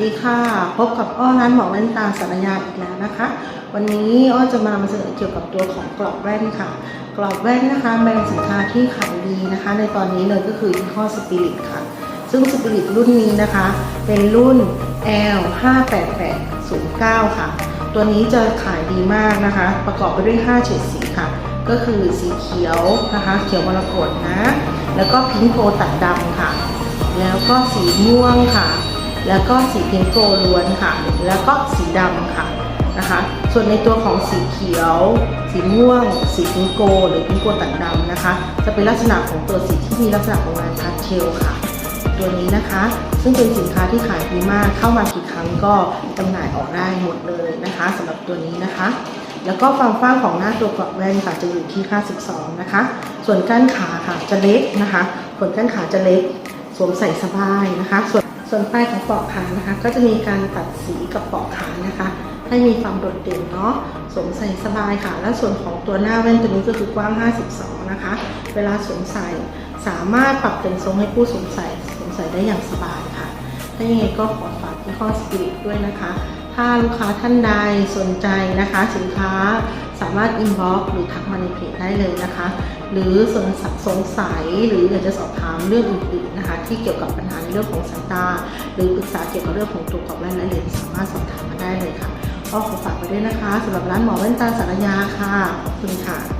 ดีค่ะ พบกับอ้อร้านหมอแว่นตาสารยาอีกแล้วนะคะ วันนี้อ้อจะมานำเสนอเกี่ยวกับตัวของกรอบแว่นค่ะ กรอบแว่นนะคะแบรนด์สินค้าที่ขายดีนะคะ ในตอนนี้เลยก็คือยี่ห้อสปิริตค่ะ ซึ่งสปิริตรุ่นนี้นะคะ เป็นรุ่น L 5 8 8 0 9ค่ะ ตัวนี้จะขายดีมากนะคะ ประกอบไปด้วย5เฉดสีค่ะ ก็คือสีเขียวนะคะ เขียวมรกตนะ แล้วก็พิงค์โกตัดดำค่ะ แล้วก็สีม่วงค่ะ แล้วก็สีพิงโกล้วนค่ะ แล้วก็สีดำค่ะนะคะ ส่วนในตัวของสีเขียว สีม่วง สีพิงโก หรือพิงโกตัดดำนะคะ จะเป็นลักษณะของตัวสีที่มีลักษณะของงานพาสเทลค่ะ ตัวนี้นะคะ ซึ่งเป็นสินค้าที่ขายดีมาก เข้ามากี่ครั้งก็จำหน่ายออกได้หมดเลยนะคะสำหรับตัวนี้นะคะ แล้วก็ความกว้างของหน้าตัวกรอบแว่นค่ะจะอยู่ที่ 52 นะคะ ส่วนก้านขาค่ะจะเล็กนะคะ ส่วนก้านขาจะเล็ก สวมใส่สบายนะคะ ส่วน ส่วนปลายของปลอกขานะคะ ก็จะมีการตัดสีกับปลอกขานะคะ ให้มีความโดดเด่นเนาะสวมใส่สบายค่ะ และส่วนของตัวหน้าแว่นตัวนี้ก็คือกว้าง 52 นะคะ เวลาสวมใส่สามารถปรับแต่งทรงให้ผู้สวมใส่สวมใส่ได้อย่างสบายค่ะ ถ้ายังไงก็ขอฝากที่ข้อสปิริตด้วยนะคะ ถ้าลูกค้าท่านใดสนใจนะคะ สินค้า สามารถอินบ็อกหรือทักมาในเพจได้เลยนะคะ หรือสงสัยสงสัยหรืออยากจะสอบถามเรื่องอื่นๆนะคะ ที่เกี่ยวกับปัญหาในเรื่องของสายตา หรือปรึกษาเกี่ยวกับเรื่องของตัวกรอบแว่นและเลนส์สามารถสอบถามมาได้เลยค่ะก็ขอฝากไปด้วยนะคะสำหรับร้านหมอแว่นตาสารยาค่ะขอบคุณค่ะ